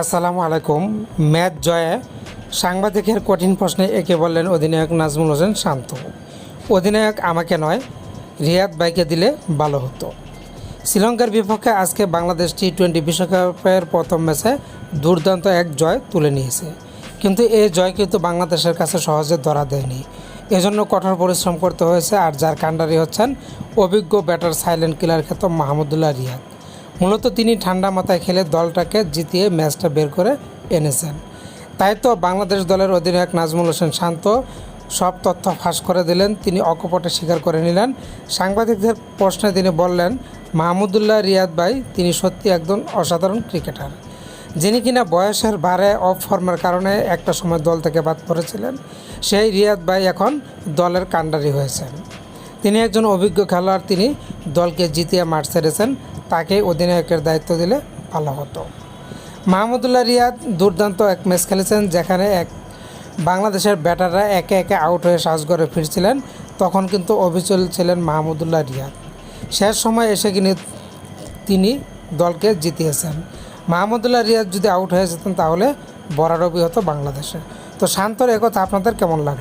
আসসালামু আলাইকুম। ম্যাচ জয়ে সাংবাদিকের কঠিন প্রশ্নে একে বললেন অধিনায়ক নাজমুল হোসেন শান্ত। অধিনায়ক আমাকে নয়, রিয়াদ বাইকে দিলে ভালো হতো। শ্রীলঙ্কার বিপক্ষে আজকে বাংলাদেশ টি টোয়েন্টি বিশ্বকাপের প্রথম ম্যাচে দুর্দান্ত এক জয় তুলে নিয়েছে। কিন্তু এই জয় কিন্তু বাংলাদেশের কাছে সহজে ধরা দেয়নি। এজন্য কঠোর পরিশ্রম করতে হয়েছে আর যার কাণ্ডারি হচ্ছেন অভিজ্ঞ ব্যাটার সাইলেন্ট কিলার খ্যাত মাহমুদুল্লাহ রিয়াদ। মূলত তিনি ঠান্ডা মাথায় খেলে দলটাকে জিতিয়ে ম্যাচটা বের করে এনেছেন। তাই তো বাংলাদেশ দলের অধিনায়ক নাজমুল হোসেন শান্ত সব তথ্য ফাঁস করে দিলেন। তিনি অকপটে স্বীকার করে নিলেন। সাংবাদিকদের প্রশ্নে তিনি বললেন, মাহমুদুল্লাহ রিয়াদ ভাই, তিনি সত্যি একজন অসাধারণ ক্রিকেটার, যিনি কিনা বয়সের ভারে অফ ফর্মের কারণে একটা সময় দল থেকে বাদ পড়েছিলেন। সেই রিয়াদ ভাই এখন দলের কাণ্ডারি হয়েছেন। তিনি একজন অভিজ্ঞ খেলোয়াড়, তিনি দলকে জিতিয়ে মাঠ ছেড়েছেন। তাকে অধিনায়কের দায়িত্ব দিলে ভালো হতো। মাহমুদুল্লাহ রিয়াদ দুর্দান্ত এক ম্যাচ খেলেছেন যেখানে এক বাংলাদেশের ব্যাটাররা একে একে আউট হয়ে সাজগড়ে ফিরছিলেন, তখন কিন্তু অবিচল ছিলেন মাহমুদুল্লাহ রিয়াদ। শেষ সময় এসে কিনে তিনি দলকে জিতিয়েছেন। মাহমুদুল্লাহ রিয়াদ যদি আউট হয়ে যেতেন তাহলে বরারবি হতো বাংলাদেশে। তো শান্তর একথা আপনাদের কেমন লাগল?